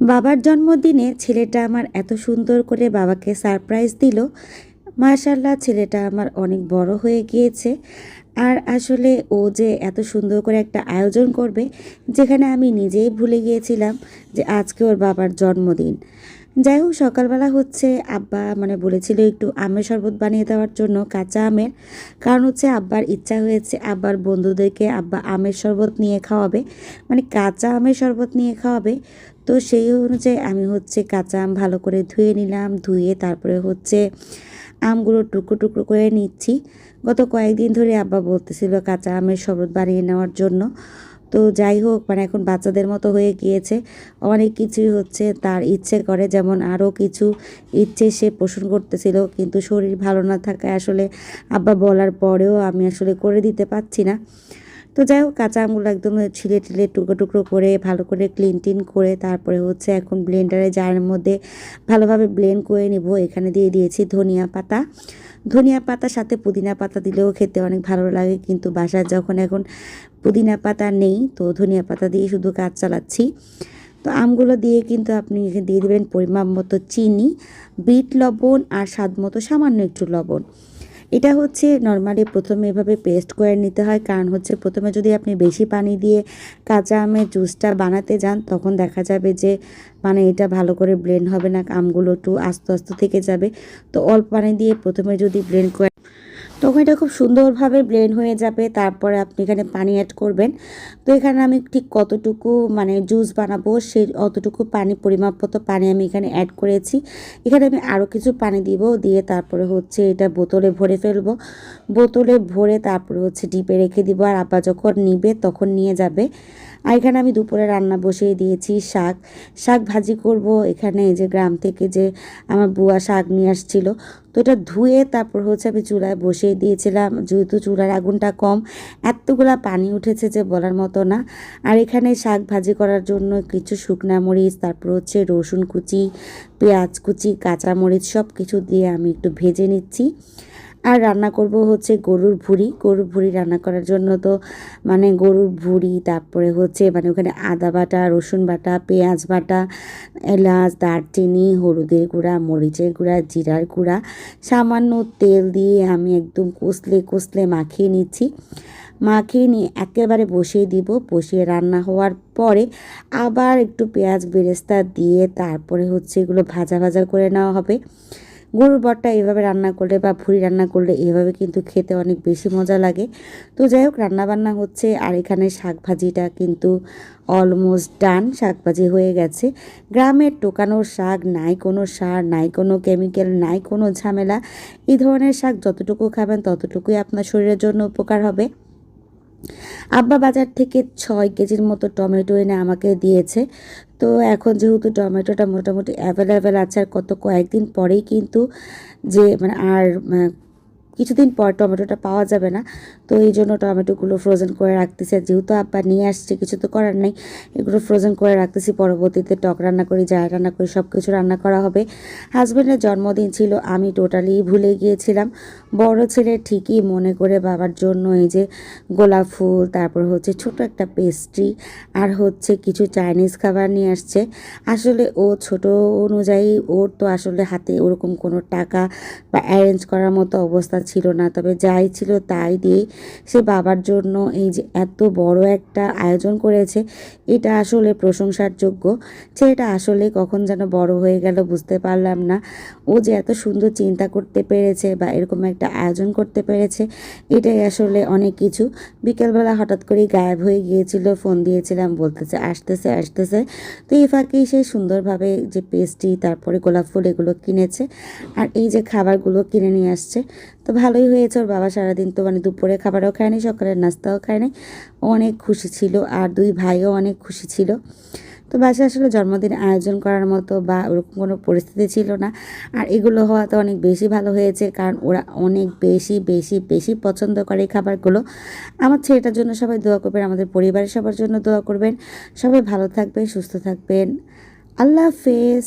বাবার জন্মদিনে ছেলেটা আমার এত সুন্দর করে বাবাকে সারপ্রাইজ দিল। মাশাল্লাহ ছেলেটা আমার অনেক বড় হয়ে গিয়েছে। আর আসলে ও যে এত সুন্দর করে একটা আয়োজন করবে, যেখানে আমি নিজেই ভুলে গিয়েছিলাম যে আজকে ওর বাবার জন্মদিন। যাই হোক, সকালবেলা হচ্ছে আব্বা মানে বলেছিল একটু আমের শরবত বানিয়ে দেওয়ার জন্য, কাঁচা আমের। কারণ হচ্ছে আব্বার ইচ্ছা হয়েছে আব্বার বন্ধুদেরকে আব্বা আমের শরবত নিয়ে খাওয়াবে। মানে কাঁচা আমের শরবত নিয়ে খাওয়াবে। তো সেই অনুযায়ী আমি হচ্ছে কাঁচা আম ভালো করে ধুয়ে নিলাম, ধুয়ে তারপরে হচ্ছে আমগুলো টুকরো টুকরো করে নিচ্ছি। গত কয়েকদিন ধরে আব্বা বলতেছিল কাঁচা আমের শরবত বানিয়ে নেওয়ার জন্য। তো যাই হোক মানে এখন বাচ্চাদের মতো হয়ে গিয়েছে। অনেক কিছুই হচ্ছে তার ইচ্ছে করে, যেমন আরও কিছু ইচ্ছে সে পোষণ করতেছিল, কিন্তু শরীর ভালো না থাকায় আসলে আব্বা বলার পরেও আমি আসলে করে দিতে পারছি না। তো যাই হোক কাঁচা আমগুলো একদম ছিলে টিলে টুকরো টুকরো করে ভালো করে ক্লিন টিন করে তারপরে হচ্ছে এখন ব্লেন্ডারে জারের মধ্যে ভালোভাবে ব্লেন্ড করে নিব। এখানে দিয়ে দিয়েছি ধনিয়া পাতা। ধনিয়া পাতার সাথে পুদিনা পাতা দিলেও খেতে অনেক ভালো লাগে, কিন্তু বাসায় যখন এখন পুদিনা পাতা নেই, তো ধনিয়া পাতা দিয়ে শুধু কাজ চালাচ্ছি। তো আমগুলো দিয়ে কিন্তু আপনি এখানে দিয়ে দেবেন পরিমাণ মতো চিনি, বিট লবণ আর স্বাদ মতো সামান্য একটু লবণ। এটা হচ্ছে নর্মালি প্রথমে এভাবে পেস্ট করে নিতে হয়। কারণ হচ্ছে প্রথমে যদি আপনি বেশি পানি দিয়ে কাঁচা আমের জুসটা বানাতে যান, তখন দেখা যাবে যে মানে এটা ভালো করে ব্লেন্ড হবে না, আমগুলো একটু আস্তে আস্তে থেকে যাবে। তো অল্প পানি দিয়ে প্রথমে যদি ব্লেন্ড করে তখন এটা খুব সুন্দরভাবে ব্লেন্ড হয়ে যাবে, তারপরে আপনি এখানে পানি অ্যাড করবেন। তো এখানে আমি ঠিক কতটুকু মানে জুস বানাবো সেই অতটুকু পানি, পরিমাপ মতো পানি আমি এখানে অ্যাড করেছি। এখানে আমি আরও কিছু পানি দিব, দিয়ে তারপরে হচ্ছে এটা বোতলে ভরে ফেলব। বোতলে ভরে তারপরে হচ্ছে ডিপে রেখে দিব, আর আব্বা যখন নিবে তখন নিয়ে যাবে। আর এখানে আমি দুপুরে রান্না বসিয়ে দিয়েছি শাক। শাক ভাজি করব এখানে যে গ্রাম থেকে যে আমার বুয়া শাক নিয়ে আসছিল। তো এটা ধুয়ে তারপর হচ্ছে আমি চুলায় বসিয়ে দিয়েছিলাম। যেহেতু চুলার আগুনটা কম, এতগুলা পানি উঠেছে যে বলার মতো না। আর এখানে শাক ভাজি করার জন্য কিছু শুকনা মরিচ, তারপর হচ্ছে রসুন কুচি, পেঁয়াজ কুচি, কাঁচা মরিচ সব কিছু দিয়ে আমি একটু ভেজে নিচ্ছি। আর রান্না করব হচ্ছে গরুর ভুড়ি। গরুর ভুড়ি রান্না করার জন্য তো মানে গরুর ভুড়ি, তারপরে হচ্ছে মানে ওখানে আদা বাটা, রসুন বাটা, পেঁয়াজ বাটা, এলাচ, দারচিনি, হলুদের গুঁড়া, মরিচের গুঁড়া, জিরার গুঁড়া, সামান্য তেল দিয়ে আমি একদম কষলে কষলে মাখিয়ে নিচ্ছি। মাখিয়ে নিয়ে একেবারে বসিয়ে দিব। বসিয়ে রান্না হওয়ার পরে আবার একটু পেঁয়াজ বেরেস্তা দিয়ে তারপরে হচ্ছে এগুলো ভাজা ভাজা করে নেওয়া হবে। গরুর বটটা এভাবে রান্না করলে বা ভুড়ি রান্না করলে এভাবে কিন্তু খেতে অনেক বেশি মজা লাগে। তো যাই হোক, রান্নাবান্না হচ্ছে আর এখানে শাক ভাজিটা কিন্তু অলমোস্ট ডান শাকভাজি হয়ে গেছে। গ্রামের টোকানো শাক, নাই কোনো সার, নাই কোনো কেমিক্যাল নাই কোনো ঝামেলা। এই ধরনের শাক যতটুকু খাবেন ততটুকুই আপনার শরীরের জন্য উপকার হবে। আব্বা বাজার থেকে ছয় কেজির মতো টমেটো এনে আমাকে দিয়েছে। তো এখন যেহেতু টমেটোটা মোটামুটি অ্যাভেলেবেল আছে আর কত কয়েকদিন পরেই কিন্তু যে মানে আর কিছুদিন পর টমেটোটা পাওয়া যাবে না। তো এই জন্য টমেটোগুলো ফ্রোজেন করে রাখতেছি। যেহেতু আব্বা নিয়ে আসছে, কিছু তো করার নেই, এগুলো ফ্রোজেন করে রাখতেছি। পরবর্তীতে টক রান্না করি যা রান্না করি সব কিছু রান্না করা হবে। হাজব্যান্ডের জন্মদিন ছিল, আমি টোটালি ভুলে গিয়েছিলাম। বড় ছেলে ঠিকই মনে করে বাবার জন্য এই যে গোলাপ ফুল, তারপর হচ্ছে ছোট একটা পেস্ট্রি আর হচ্ছে কিছু চাইনিজ খাবার নিয়ে আসছে। আসলে ও ছোট অনুযায়ী, ওর তো আসলে হাতে ওরকম কোনো টাকা বা অ্যারেঞ্জ করার মতো অবস্থা ছিল না। তবে যাই ছিল তাই দিয়ে সে বাবার জন্য এই যে এত বড় একটা আয়োজন করেছে, এটা আসলে প্রশংসার যোগ্য। ছেলেটা আসলে কখন যেন বড় হয়ে গেল বুঝতে পারলাম না। ও যে এত সুন্দর চিন্তা করতে পেরেছে বা এরকম একটা আয়োজন করতে পেরেছে, এটাই আসলে অনেক কিছু। বিকেলবেলা হঠাৎ করেই গায়েব হয়ে গিয়েছিল, ফোন দিয়েছিলাম, বলতেছে, আসতেছে আসতেছে। তো এই ফাঁকেই সে সুন্দরভাবে যে পেস্ট্রি, তারপরে গোলাপ ফুল এগুলো কিনেছে, আর এই যে খাবারগুলো কিনে নিয়ে আসছে তো ভালোই হয়েছে, ওর বাবা সারাদিন তো মানে দুপুরে খাবারও খায়নি, সকালের নাস্তাও খায়নি। অনেক খুশি ছিল আর দুই ভাইও অনেক খুশি ছিল। তো বাসায় আসলে জন্মদিন আয়োজন করার মতো বা ওরকম কোনো পরিস্থিতি ছিল না। আর এগুলো হওয়াতে অনেক বেশি ভালো হয়েছে কারণ ওরা অনেক বেশি বেশি বেশি পছন্দ করে খাবারগুলো। আমার ছেলেটার জন্য সবাই দোয়া করবেন, আমাদের পরিবারের সবার জন্য দোয়া করবেন। সবাই ভালো থাকবেন, সুস্থ থাকবেন। আল্লাহ হাফেজ।